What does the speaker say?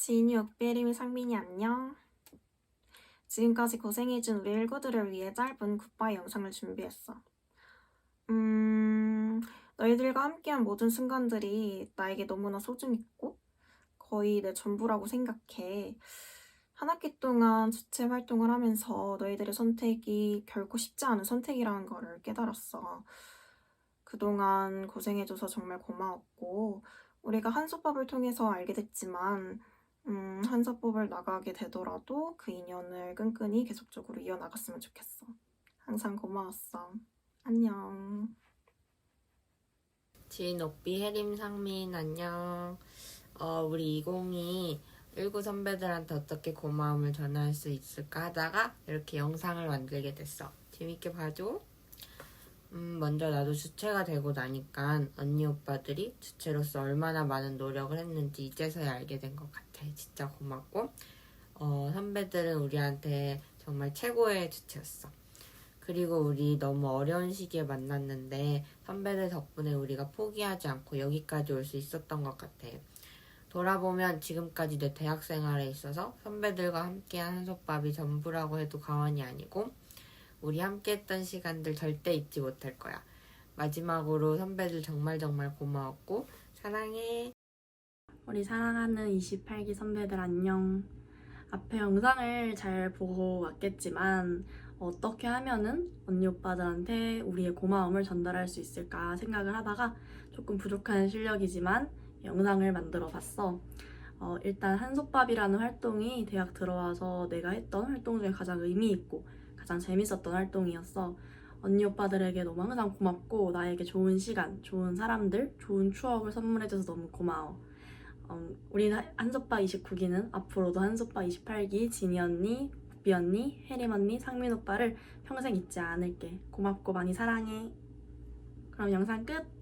지인이 옥베림이 상민이 안녕. 지금까지 고생해준 우리 일구들을 위해 짧은 굿바이 영상을 준비했어. 음, 너희들과 함께한 모든 순간들이 나에게 너무나 소중했고 거의 내 전부라고 생각해. 한 학기 동안 주체 활동을 하면서 너희들의 선택이 결코 쉽지 않은 선택이라는 거를 깨달았어. 그동안 고생해줘서 정말 고마웠고, 우리가 한솥밥을 통해서 알게 됐지만, 음, 한솥밥을 나가게 되더라도 그 인연을 끈끈이 계속적으로 이어나갔으면 좋겠어. 항상 고마웠어. 안녕. 지인 오삐 혜림 상민 안녕. 어, 우리 20이 19 선배들한테 어떻게 고마움을 전할 수 있을까 하다가 이렇게 영상을 만들게 됐어. 재밌게 봐줘. 음, 먼저 나도 주체가 되고 나니까 언니 오빠들이 주체로서 얼마나 많은 노력을 했는지 이제서야 알게 된 것 같아. 진짜 고맙고 어, 선배들은 우리한테 정말 최고의 주체였어. 그리고 우리 너무 어려운 시기에 만났는데 선배들 덕분에 우리가 포기하지 않고 여기까지 올 수 있었던 것 같아. 돌아보면 지금까지 내 대학 생활에 있어서 선배들과 함께한 한솥밥이 전부라고 해도 과언이 아니고 우리 함께 했던 시간들 절대 잊지 못할 거야. 마지막으로 선배들 정말 정말 고마웠고 사랑해. 우리 사랑하는 28기 선배들 안녕. 앞에 영상을 잘 보고 왔겠지만 어떻게 하면은 언니 오빠들한테 우리의 고마움을 전달할 수 있을까 생각을 하다가 조금 부족한 실력이지만 영상을 만들어 봤어. 어, 일단 한솥밥이라는 활동이 대학 들어와서 내가 했던 활동 중에 가장 의미 있고 가장 재밌었던 활동이었어. 언니 오빠들에게 너무 항상 고맙고 나에게 좋은 시간, 좋은 사람들, 좋은 추억을 선물해줘서 너무 고마워. 음, 우리 한솥밥 29기는 앞으로도 한솥밥 28기 진이 언니, 구비 언니, 혜림 언니, 상민 오빠를 평생 잊지 않을게. 고맙고 많이 사랑해. 그럼 영상 끝.